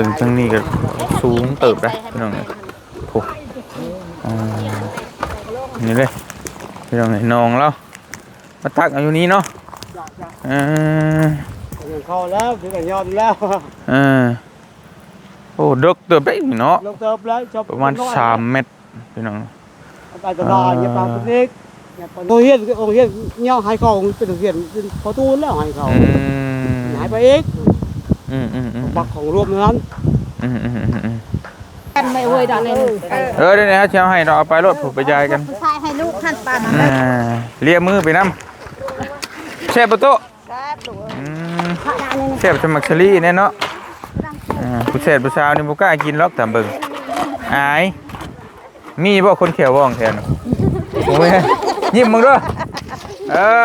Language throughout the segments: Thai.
บิ่งทางนี้ก็สูงเติบได้พี่น้องเอ้ยโอ้อ่านี่เลยพี่น้องเอ้ยน้องเรามาตักเอาอยู่นี้เนาะเออเข้าแล้วถึงกับยอมแล้วเออโอ้ดกเติบได้นี่เนาะลงเติบแล้วจบประมาณสามเมตรพี่น้องไปตลอดอย่าปากนิกตัวเฮียนโอ้เฮียนเงี้ยหายเขาเป็นเฮียนเป็นพอตูนแล้วหายเขาอืมหายไปอีก อืมอืมอืม บักของรวมนั้นอืมอืมอืมอืมกันไม่เว้ยดอกนี่เออเดี๋ยวนี้ฮะเช้าให้เราเอาไปรถผมไปยายกันผู้ชายให้ลูกหั่นปานอ่าเลียมือไปน้ำแช่ประตูอืมแช่บสมัครชลี่แน่เนาะอ่าผู้เศษผู้สาวนี่บุกล้ากินล็อกตามเบิ่งอาย มีบ่คนเขียวว่องแทนโอ้ยยิ้มมึงด้วยเออ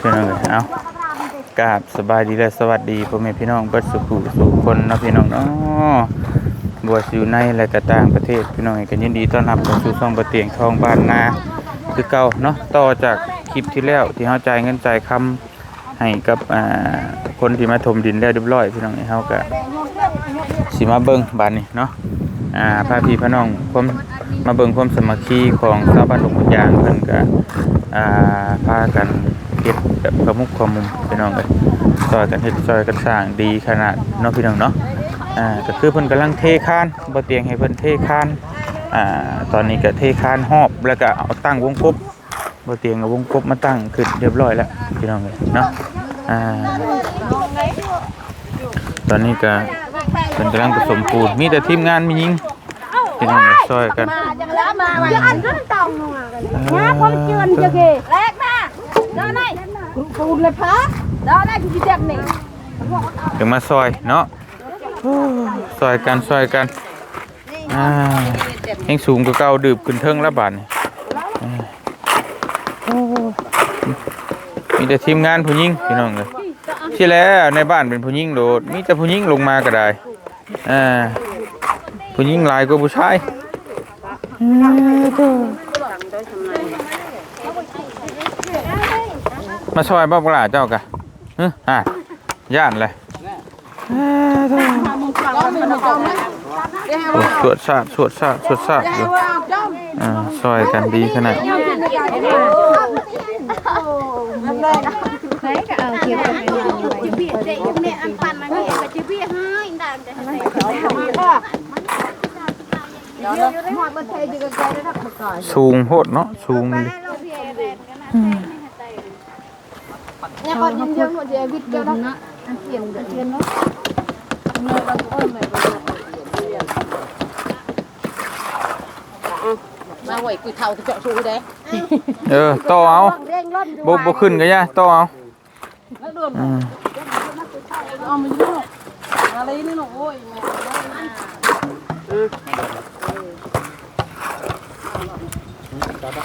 พี่น้องเอ้ยเอากราบสบายดีและสวัสดีพ่อแม่พี่น้องเบิดสุขุสุขคนเนาะพี่น้องเนาะบวชอยู่ในและก็ต่างประเทศพี่น้องเอ้ยก็ยินดีต้อนรับเข้าสู่ช่องประเตียงทองบ้านนาคือเก่าเนาะต่อจากคลิปที่แล้วที่เฮาจ่ายเงินจ่ายคำให้กับอ่าคนที่มาถมดินแล้วเรียบร้อยพี่น้องเอ้ยเฮาก็สิมาเบิ่งบานนี้เนาะอ่าพาพี่พี่น้องผม มาเบิ่งความสมัคคีของชาวบ้านหลวงยางเพิ่นก็อ่าพากันเฮ็ดแบบประมุขความมุมพี่น้องเอ้ยซอยกันเฮ็ดซอยกันสร้างดีขนาดเนาะพี่น้องเนาะอ่าก็คือเพิ่นกำลังเทคานบ่เตียงให้เพิ่นเทคานอ่าตอนนี้ก็เทคานหอบแล้วก็เอาตั้งวงกบบ่เตียงเอาวงกบมาตั้งขึ้นเรียบร้อยแล้วพี่น้องเอ้ยเนาะอ่าตอนนี้ก็เพิ่นกำลังผสมปูนมีแต่ทีมงานมียิง พี่น้องเอ้ยซอยกันจังแล้วมาจะอันก็ต้องลงมานะความเจือนจะเกแรกนะเดินได้ปูนเลยพะเดินได้ที่เจ็บนี่ถึงมาซอยเนาะซอยกันซอยกันอ่าแห่งสูงกว่าเก่าดืบขึ้นเทิงล้วบาดนี่มีแต่ทีมงานผู้หญิงพี่น้องเลยที่แล้วในบ้านเป็นผู้หญิงโดดมีแต่ผู้หญิงลงมาก็ได้อ่า ผู้หญิงหลายกว่าผู้ชายมาซอยบ้าปลาเจ้ากะเฮ้ยอะย่านเลยสวดสาดสวดสาดสวดสาดอยู่อ่าซอยกันดีขนาด สูงโหดเนาะสูงดิเนี่ยคนยังยังหมดเดียวิทย์เดียวนะอันเทียนเทียนเนาะมาหวยกุยเท่าจะเจาะชูได้เออต่อเอาบ่บ่ขึ้นก็ย่าต่อเอาอืมเอามันยุ่อะไรนี่หนูโอ้ย อัน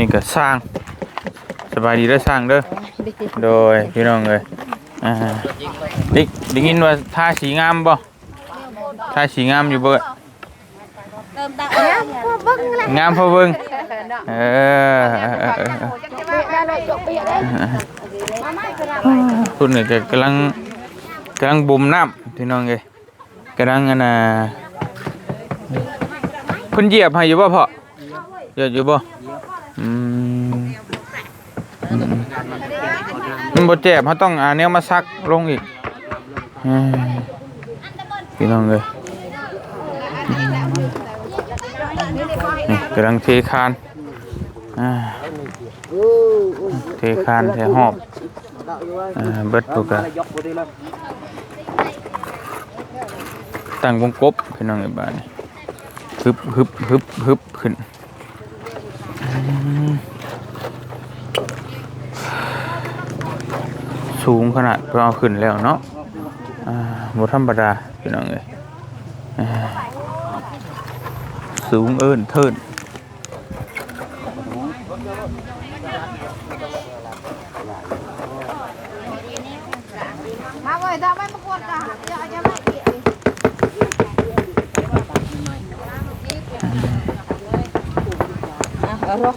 นี้ก็สร้างสบายดีเด้อสร้างเด้อโดยพี่น้องเอ้ยอ่าได้ได้ยินว่าทาสีงามบ่ทาสีงามอยู่เบิดเติมตาเนี่ยพวกบึ้งเลยงามพอเบิ่งเออ เออเออเอยจบไปเลยคุณนี่ก็กำลังกำลังบ่มน้ำพี่น้องเอ้ยกำลังอันน่ะเพิ่นเหยียบให้อยู่บ่พ่อเหยียบอยู่บ่อืมมันบ่เจ็บเขาต้องเอาแนวมาซักลงอีกพี่น้องเอ้ยกำลังเทคานอ่า ทคานเทหอบเบิดปุกะตั้งวงกบพี่น้องไอ้บ้านฮึบฮึบฮึบฮึบขึ้นสูงขนาดเราขึ้นแล้วเนาะบ่ธรรมดาพี่น้องเอ้ยสูงเอิ้นเทิน มาเว้ยดาไม่มากวนจ้ะเยอาจจะเลยอะรอ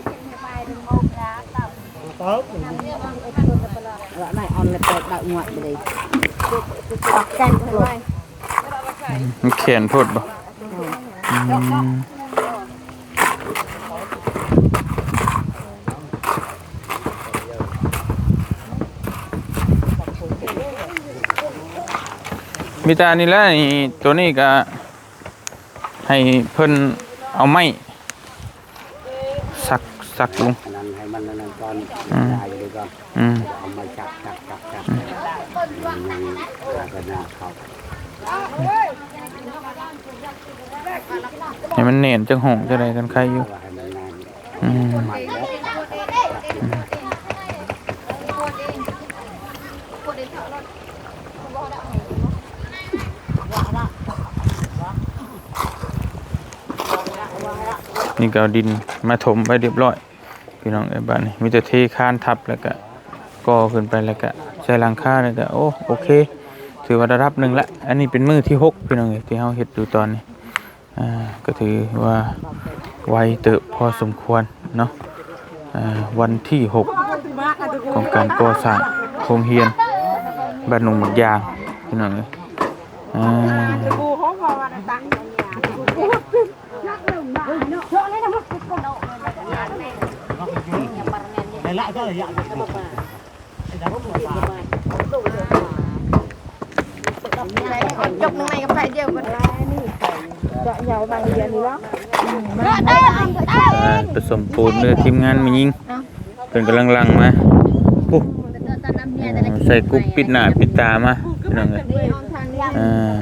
tốt loại này on là đẹp đạo ngoại เขียนพูดบ่ มีแตานี่แหละนี่ตัวนี้ก็ให้เพิ่นเอาไม้สักสักลงนั้นให้มันนั้นก่อนอืมได้เลยก่อนอืมเอามาจับจับจับจับยังกระนาเขาให้มันเน่นจังหงจะได้กันใครอยู่ว่าให้มันนานอืม ใหม่แล้ว นี่ก็เอาดินมาถมไว้เรียบร้อยพี่น้องไอ้บ้านนี่มีแต่เทคานทับแล้วก็ก่อขึ้นไปแล้วก็ใช้หลังคาแล้วก็โอ้โอเค ถือว่าระดับหนึ่งละ อันนี้เป็นมือที่หกพี่น้องเอ้ที่เฮาเฮ็ดอยู่ตอนนี้อ่าก็ถือว่าไวเติบพอสมควรเนาะอ่าวันที่หกของการก่อสร้างโรงเรียนบ้านหนุ่มหมักยางพี่น้องเอ้อ่า กูเขาพอวันตังค์นัก หนึ่งบาทเนาะเท่านี้นะมันก็ในละก็เลยอยาจะบอกว่าจบในกับไฟเดียวกันนี่จะยาวบางเดือนนี้แล้วผสมปูนเนื้อทีมงานมียิงเป็นกำลังลังมาปุ๊บใส่กุ๊บปิดหน้าปิดตามาพี่น้องเลยอ่า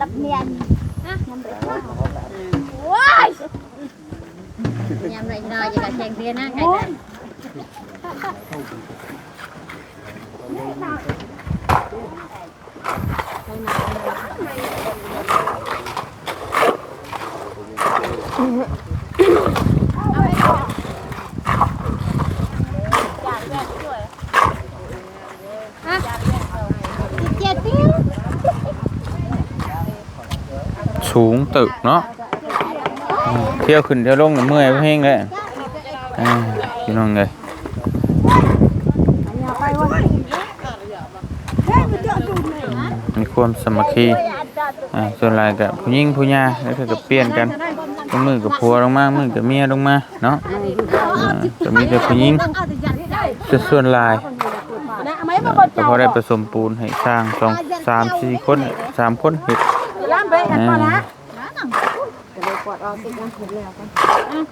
ตับเนียนนะว้าย ยามไรน้อยจะกระแทง เที่ยวขึ้นเที่ยวลงน่ะเมื่อยเพลงเลยอ่าพี่น้องเลยมีความสมัคคีอ่าส่วนลายกับผู้หญิงผู้หญิงแล้วก็เปลี่ยนกันบางมือกับผัวลงมามือกับเมียลงมาเนาะอ่าก็มีแต่ผู้หญิงจะส่วนลายนะไม่มาบดก็พอได้ผสมปูนให้สร้างสองสามสี่คนสามคนเฮ็ด ล้ำไปกันอ่าก่อนนะ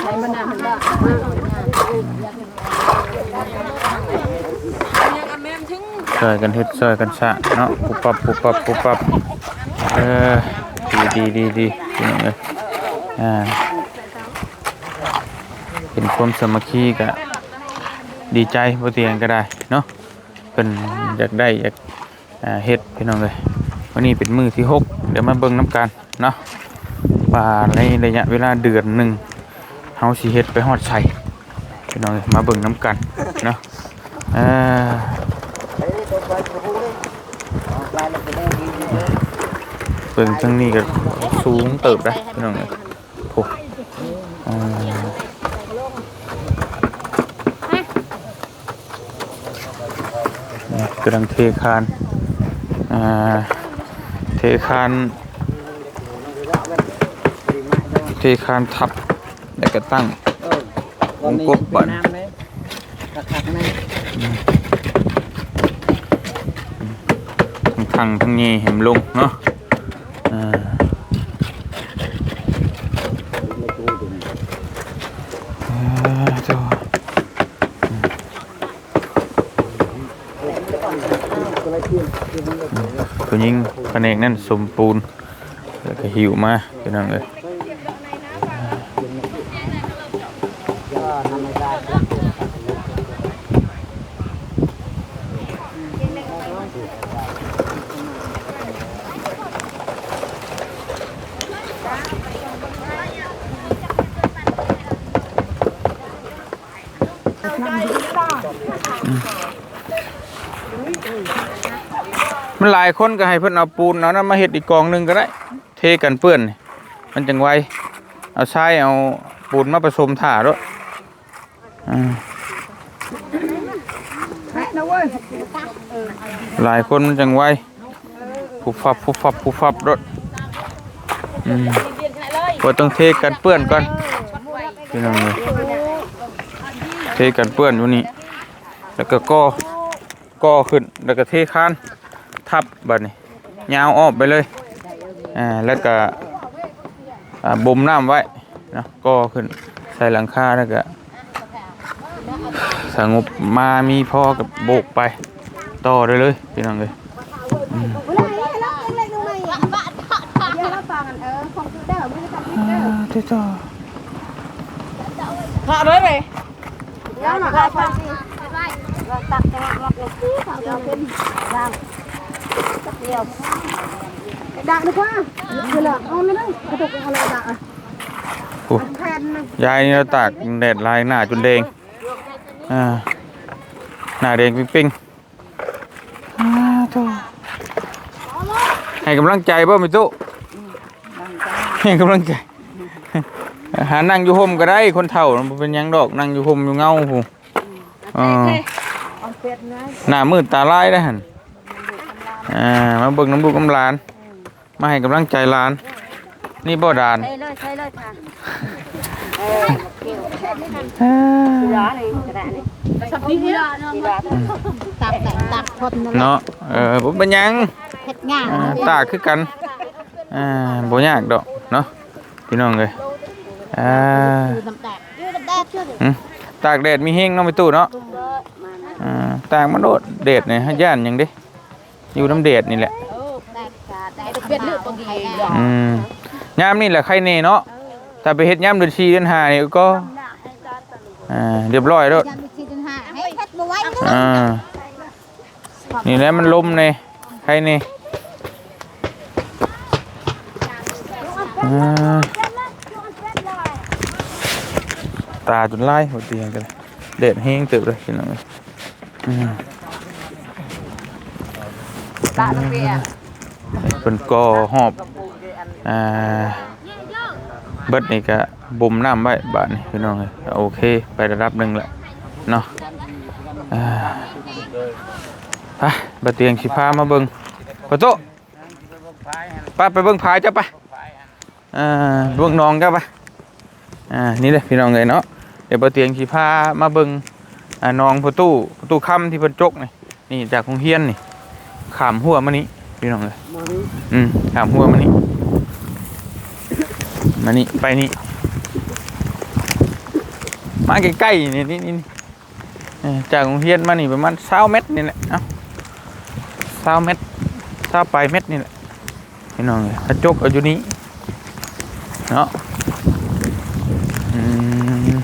ใช้มันานมันบ้าช่วยกันเฮ็ดช่วยกันสร้างเนาะปุบปับปุบปับปุบปับเออดีดีดีดีพี่น้องเอ้ยอ่าเป็นความสมัคคีก็ดีใจบ่เตียงก็ได้เนาะเพิ่นอยากได้อยากเฮ็ดพี่น้องเอ้ยวันนี้เป็นมือที่หกเดี๋ยวมาเบิ่งน้ำกัน เนาะว่าในระยะเวลาเดือนหนึ่งเฮาสิเฮ็ดไปฮอดไสพี่น้องเอ้ยมาเบิ่งน้ำกันเนาะอ่าเบิ่งทางนี้ก็สูงเติบได้พี่น้องเอ้ยโอ้อ่านี่กำลังเทคานอ่าเทคาน เทคานทับแล้วก็ตั้งวงกบบันน้ำเลยกักกักนั่นทั้งทางทั้งนี้เห็นลงเนาะอ่าอ่าเจ้าผู้หญิงแผนกนั่นสมปูนแล้วก็หิวมาพี่น้องเอ้ย มันหลายคนก็ให้เพื่อนเอาปูนเอานั้นมาเห็ดอีกกองหนึ่งก็ได้ เทกันเปื้อน มันจังไวเอาทรายเอาปูนมาผสมถ่าด้วยหลายคนมันจังไวผุบฟับผุบฟับผุบฟับรถ อืมก็ต้องเทกันเปื้อนก่อนพี่น้องเลยเทกันเปื้อนอยู่นี่แล้วก็ก่อก่อขึ้นแล้วก็เทคานทับบัดนี้ยาวออกไปเลยอ่าแล้วก็บ่มน้ำไว้นะก่อขึ้นใส่หลังคาแล้วก็สงบมามีพ่อกับโบกไป ต่อได้เลยพี่น้องเลยที่ต่อพาเลยไปแล้วมาได้ฟังสิเราตักจังหวะล็องเลย นะกระตุกเอาเลยดักอะโอ้แทนนึงยายนี่เราตากแดดลายหน้าจนแดงอ่าหน้าแดงปิ๊งๆอ่าโถ่ให้กำลังใจบ่มิตุให้กำลังใจหานั่งอยู่ห่มก็ได้คนเฒ่ามันบ่เป็นหยังดอกนั่งอยู่ห่มอยู่เงาผู้อ่าเอาเป็ดนะหน้ามืดตาลายได้หั่นอ่ามาเบิ่งน้ำลูกน้ำหลาน มาให้กำลังใจหลาน นี่บ่ดาน ใช่เลยใช่เลยค่ะร้านนี่กระดาษนี่สับนี้เนี่ยตักแต่ตักทนนั่นเนาะเออบ่เป็นหยังเฮ็ดง่ายอ่าตากคือกันอ่าบ่ยากดอกเนาะ พี่น้องเลยอ่าน้ำแตกยืดน้ำแตกชื่อหึตากแดดมีเฮงเนาะไปตู้เนาะอ่าตากมันโดดแดดเนี่ยย่านหยังเด้อยู่น้ำแดดนี่แหละแตกแตกเป็ดเลือดบางทีอืมยามนี่แหละใครเน่เนาะถ้าไปเฮ็ดยามเดือน4เดือน5นี่ก็อ่าเรียบร้อยแล้วยังมีทีจนห้าให้เฮ็ดบ่ไหวอ่านี่แหละมันลมเนี่ยใครนี่อ่า ตาจนไล่หัวเตียงกันเลยเด็ดแห้งตึบเลยพี่น้องเอ้ยอืมตาตะเกียบเป็นก่อหอบอ่าเบิดนี่ก็บ่มน้ำไว้บาทนี่พี่น้องเลยโอเค ไประดับหนึ่งแหละเนาะอ่าไปบะเตียงสิพามาเบิ่งปะโตไปไปเบิ่งพายจ้ะไปอ่าเบิ่งน้องจ้ะไปอ่านี่เลยพี่น้องเลยเนาะ เดี๋ยวบะเตียงสิพามาเบิ่งอ่าน้องประตูประตูค่ำที่เพิ่นจกนี่นี่จากโรงเรียนนี่ขามหัวมานี่พี่น้องเลยมานี่อืมขามหัวมานี่มานี่ไปนี่มาใกล้ๆนี่นี่นี่เออจากโรงเรียนมานี่ประมาณ20เมตรนี่แหละเอ้าเศร้าเม็ดเศร้าปลายเม็ดนี่แหละพี่น้องเลยกระจกเอาอยู่นี้เนาะอืม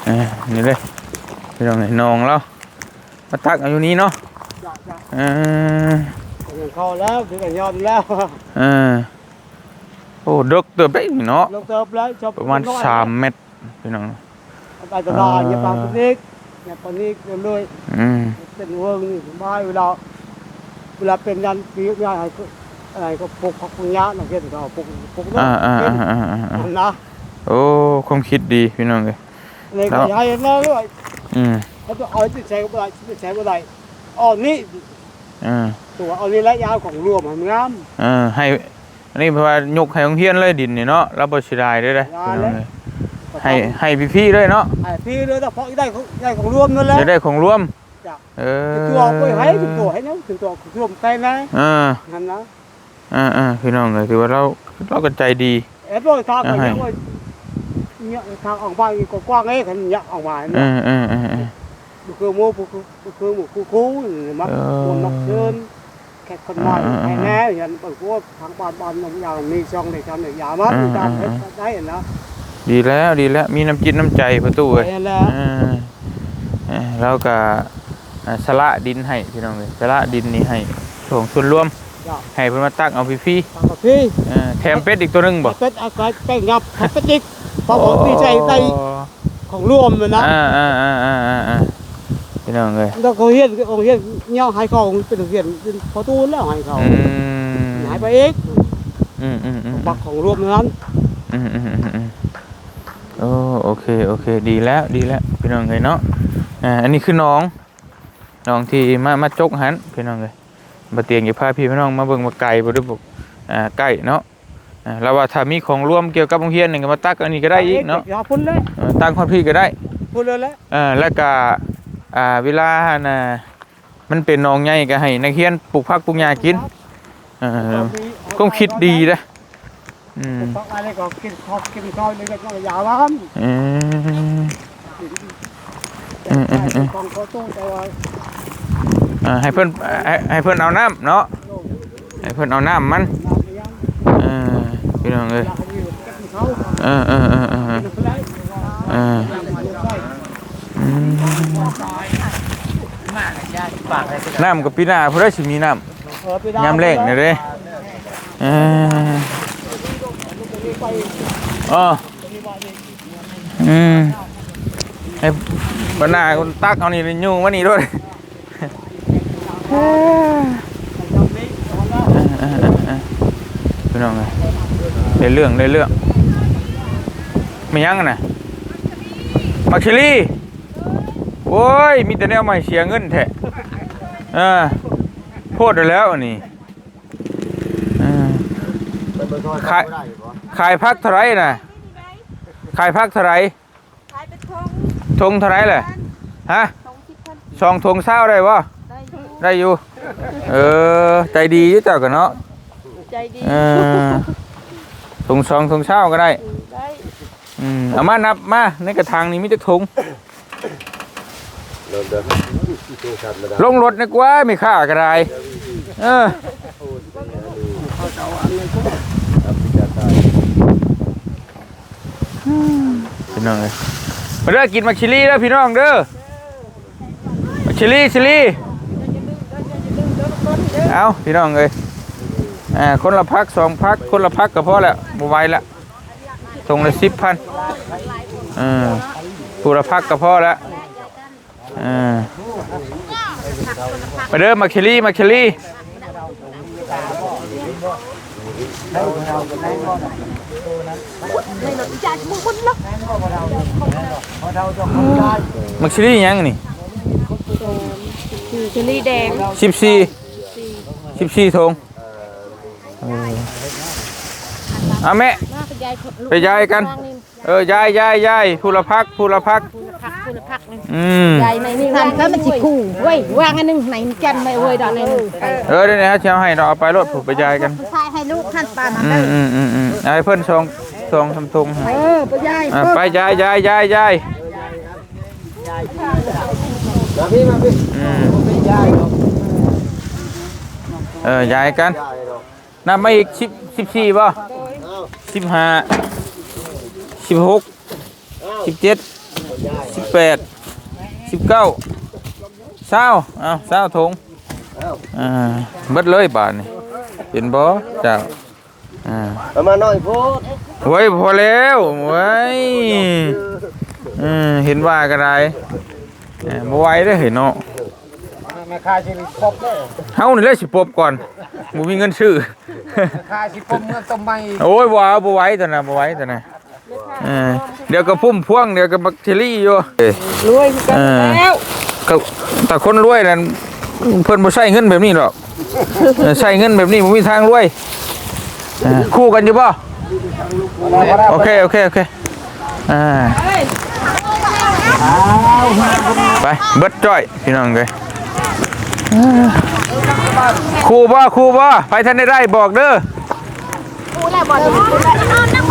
เอ้ย นี่เลยพี่น้องเลยนองแล้วมาตักเอาอยู่นี้เนาะเออถึงเข้าแล้วถึงกับยอมแล้วเออโอ้ดกเติบได้นี่เนาะลงเติบแล้วชอบประมาณสามเม็ดพี่น้องไปตลาดอย่าปากนิกอย่าปากนิกเลยอืมเป็นเวิร์กนี่สบายเวลาเวลาเป็นยันปีกยันอะไรก็อะไรก็ปลุกพักปัญญาหนักเกินก็ปลุกปลุกอ่าอ่าเป็นอ่าอ่าอ่านะโอ้ความคิดดีพี่น้องเลย เลยก็ย้ายแล้วด้วยอืม เขาจะเอาที่ใช้ก็ได้ที่ใช้ก็ได้อ๋อนี่อ่าตัวเอานี่และยาวของรวมมันงามเออให้อันนี้เพราะว่ายกให้โรงเรียนเลยดินนี่เนาะแล้วบ่สิได้เด้อเด้อได้เลย ให้ให้พี่ๆเลยเนาะไอ้พี่เลยแต่เพราะได้ของได้ของรวมนั่นแหละจะได้ของรวมจ้ะเออถึงตัวไปให้ถึงตัวให้นะถึงตัวรวมไปนะเออนั่นนะเออเออพี่น้องเลยถือว่าเราเราก็ใจดี เอ็ดโดยทางก็ยังว่า เนี่ยทางออกมาอีกกว้างๆเอ้ขันอยากออกมาเอเนี่ยอเออเออเออบุคือโม่บุคือบุคือหมู่คู่คู่มักเออคนมักเชิญแขกคนใหม่เออเออแค่แน่ยันเปิดพวกทางบ้านบ้านน้ำยางมีช่องในการเนี่ยยามันเออการเออได้นะดีแล้วดีแล้วมีน้ำจิตน้ำใจประตูไปเอ้ยแล้วก็อ่าสละดินให้พี่น้องเลยสละดินนี่ให้ส่งส่วนรวมให้เพิ่นมาตักเอาพี่พี่แถมเป็ดอีกตัวหนึงบ่เป็ดอากาศใกล้งับเป็ดจิก เพราะผมดีใจในของรวมเลยนะอ่าอ่าอ่าอ่าอ่าอ่าดีพี่น้องเลยเราเขาเฮียนเขาเฮียนเงี้ยหายเขาเป็นเฮียนเป็นพอตูนแล้วหายเขาอืมหายไปเองอืมอืมอืมบักของรวมนั้นอืมอืมอืมอืมโอ้โอเคโอเค ดีแล้วดีแล้วพี่น้องเลยเนาะอ่าอันนี้คือน้องน้องที่มามาจกหันพี่น้องเลยมาเตียงอย่าพาพี่พี่น้องมาเบิ่งมาไก่บ่ได้บอกอ่าใกล้เนาะอ่า แล้วว่าถ้ามีของร่วมเกี่ยวกับโรงเรียนนี่ก็มาตักอันนี้ก็ได้อีกเนาะอย่าพุ่นเลยเออตั้งความพี่ก็ได้พุ่นเลยแหละเอ่าแล้วก็อ่าเวลาน่ะมันเป็นหนองใหญ่ก็ให้นักเรียนปลูกผักปลูกหญ้ากินเออก็คิดดีนะอืมฟักอะไรก็กินข้าวกินข้าวเลยก็ยาวล้านอืมอืมอืมอืมของเขาต้องแต่ว่าอ่าให้เพิ่นให้ให้เพิ่นเอาน้ำเนาะให้เพิ่นเอาน้ำมันเออ พี่น้องเอ้ยอยากให้กินข้าวเออเออเออเออกินอะไรเอออืมน้ำกับปีหน้าเพิ่นได้สิมีน้ำเออไปได้ยามแรกนี่เด้เอออ๋ออืมไอ้บรรณาคนตักเอานี่ยุ่งวันนี้ด้วยพี่น้องเลย ได้เรื่องได้เรื่องไม่ยั้งกันนะมักชิลี่โอ้ย มีแต่แนวใหม่เสียเงินแท้เอ่าโพดไปแล้วอันนี้เออขายขายพักเท่าไหรนะขายพักเท่าไหรขายเป็นทงทงเท่าไหรเลยฮะทงที่เพิ่นสองทงเศร้าได้ปะได้อยู่ได้อยู่ เออ ใจดีอยู่เจ้ากันเนาะใจดี เออทงสองทงเศร้าก็ได้ ได้อืมเอามานับมาในกระถางนี้มีแต่ทงลงรถนะกว่าไม่ค่าก็ได้เออพี่น้องเลยมาเด้อกินมักชิลี่เด้อพี่น้องเด้อมักชิลี่ชิลี่ เอาพี่น้องเลย อ่าคนละพักสองพักคนละพักก็พอแล้วบ่ไหวละทงละสิบพันเออผู้ละพักก็พอแล้วเออมาเด้อมักชิลี่มักชิลี่มักซิลี่ยังนี่เชอรี่แดงสิบสี่สิบสี่ทง เออเอาแม่มาไปยายไปยายกัน เออยายยายยายผู้ละพักผู้ละพักผักคุณผักนึงอืมยายในนี่ทันแล้วมันสิคู่เว้ยวางอันนึงไหนจันไม่เว้ยดอกในนึงเออเดี๋ยวนี้ฮะเชียวให้เราเอาไปรถผูกไปยายกันชายให้ลูกขั้นปานอืมอืมอืมอืมเอาให้เพิ่นชงชงทำทงให้เออไปยายอะไปยายยายยายยายมาพี่มาพี่อืมไม่ยายหรอกเออยายกันยายหรอก นับมาอีกสิบสิบสี่ป่ะสิบห้าสิบหกสิบเจ็ดสิบแปดสิบเก้าเศร้าเอาเศร้าทงอ่าเบิดเลยบาทนี่เห็นบ่เจ้าอ่าเอามาหน่อยพูดโว้ยพอแล้วโว้ยอืมเห็นว่าก็ได้เอ่อบ่ไหวเด้อเห็นเนาะ แม่ค้าสิปบเลยเฮานี่แหละสิปบก่อนบ่มีเงินซื้อ แม่ค้าสิปบเงินต้มใหม่โอ้ยบ่เอาบ่ไหวตัวน่ะบ่ไหวตัวน่ะเออเดี๋ยวก็พุ่มพวงเดี๋ยวก็แบคทีรีอยู่เอ้ยรวยกันแล้วก็แต่คนรวยนั่นเพิ่นบ่ใช้เงินแบบนี้หรอกเออใช้เงินแบบนี้บ่มีทางรวยเออคู่กันอยู่บ่โอเคโอเคโอเคอ่าไปเบิดจ้อยพี่น้องเอ้ย คู่บ่คู่บ่ไปทันได้ได้บอกเด้อกูแล้วบ่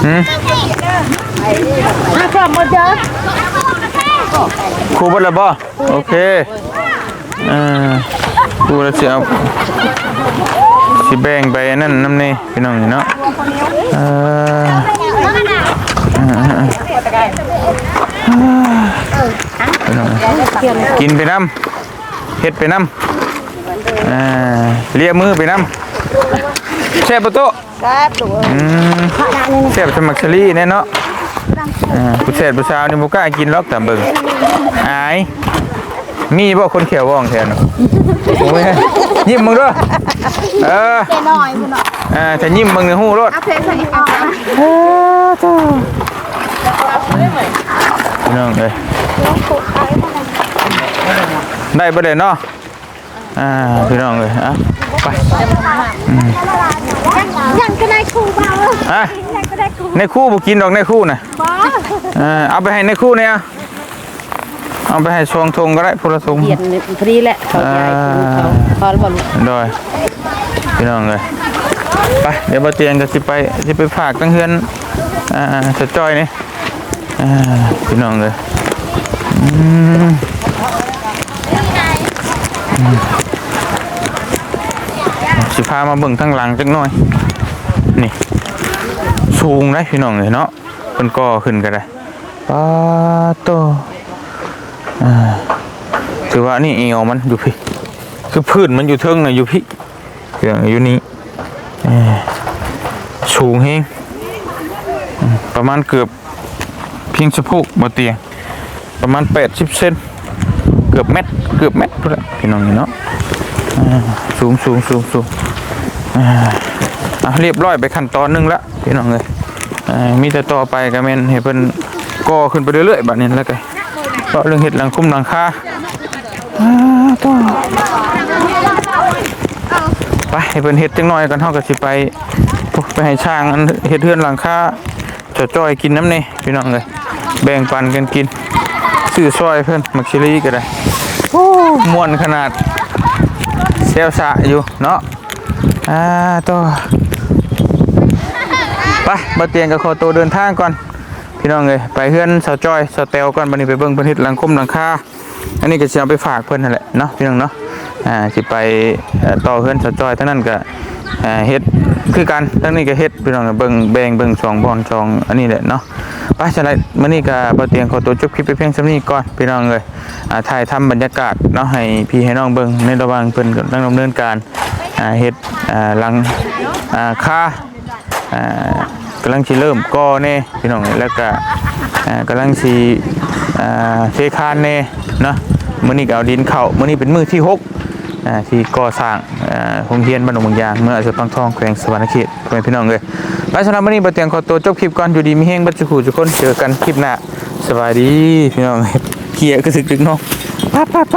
หืมถ้าพร้อมบ่เจอครูเบดแล้วบ่โอเคเอ่าครูแล้วสิเอาสิแบ่งไปอันนั่นน้ำนี่พี่น้องนี่เนาะเอ่ออ่าๆพี่น้องกินไปน้ำเฮ็ดไปน้ำ อ่าเลียมือไปน้ำแช่ประตูแซ่บดูอืมแซ่บสมักชะลีแน่เนาะอ่าผู้แซ่บผู้สาวนี่บ่กล้ากินหรอกแต่เบิ่งอายมีบ่คนเขียวว่องแทนเนาะโอ้ยยิ้มมึงด้วยเออเจน้อยพุ่นเนาะเออถ้ายิ้มมึงในหูรถเอาเพลงใส่เอาพี่น้องเอ้ยได้บ่ได้เนาะ อ่าพี่น้องเอ้ยอะไปยังก็ได้ครูเบาอะยังก็ได้ครูในคู่บ่กินดอกในคู่น่ะบ้าเออเอาไปให้ในคู่เนี่ยเอาไปให้ชวงทงก็ได้พลทงเย็นพอดีแหละเข้าใจเขาพอแล้วบ่ลูกโดยพี่น้องเลยไปเดี๋ยวบ่เตียงก็สิไปสิไปฝากตั้งเฮือนอ่าสะจ้อยนี่อ่าพี่น้องเลยอืมอืมสิ พามาเบิ่งทางหลังจักหน่อย นี่สูงได้พี่น้องเลยเนาะเพิ่นก่อขึ้นก็ได้ปาโตอ่าถือว่านี่เอวมันอยู่พี่ คือพื้นมันอยู่เทิงน่ะอยู่พี่เครื่องอยู่นี้เอ่สูงเฮงประมาณเกือบเพียงสะโพกบ่เตียงประมาณ80เซนเกือบเม็ดเกือบเม็ดพี่น้องเนาะสูงสูงสูงสูง อ่าอะเรียบร้อยไปขั้นตอนหนึงละพี่น้องเลยมีแต่ต่อไปก็แม่นให้เพิ่นก่อขึ้นไปเรื่อยๆบัดนี้แล้วก็ก็เรื่องเฮ็ดหลังคุ้มหลังคาอ่าต่อไปให้เพิ่นเฮ็ดจังน้อยก่อนเฮาก็สิไปไปให้ช่างอันเฮ็ดเฮือนหลังคาจะจ้อยกินน้ำนี่พี่น้องเอ้ยแบ่งปันกันกินซื้อซอยเพิ่นมักชิลีก็ได้โอ้ม่วนขนาดเซลสะอยู่เนาะ อ่าต่อไปบ่เตียงก็ขอตัวเดินทางก่อนพี่น้องเอ้ยไปเฮือนสาวจอยสาวแตวก่อนบัดนี้ไปเบิ่งเพิ่นเฮ็ดหลังคมหลังคาอันนี้ก็สิเอาไปฝากเพิ่นนั่นแหละเนาะพี่น้องเนาะอ่าสิไปต่อเฮือนสาวจอยทั้งนั้นก็เอ่อเฮ็ดคือกันทั้งนี้ก็เฮ็ดพี่น้องเบิ่งแบ่งเบิ่งสองบอนสองอันนี้แหละเนาะไปจังไดมื้อนี้ก็บ่เตียงขอตัวจบคลิปไปเพียงส่านี้ก่อนพี่น้องเอ้ยอ่าถ่ายทำบรรยากาศเนาะให้พี่ให้น้องเบิ่งในระหว่างเพิ่นกำลังดำเนินการอ่าเฮ็ด หลังอ่าคาอ่ากำลังสิเริ่มก่อแน่พี่น้องแล้วก็อ่ากำลังสิอ่าเทคานแน่เนาะมื้อนี้เอาดินเข้ามื้อนี้เป็นมือที่หกอ่าที่ก่อสร้างอ่าโรงเรียนบ้านหนองบางยางเมื่ออาจจะต้องทองแขวงสวรรณเขตพ่อแม่พี่น้องเลยไปสำหรับมื้อนี้บ่เตียงขอตัวจบคลิปก่อนอยู่ดีมีแฮงบัดจุกทุกคนเจอกันคลิปหน้าสบายดีพี่น้องเกียร์กระสึกดึกนาะไปไปไป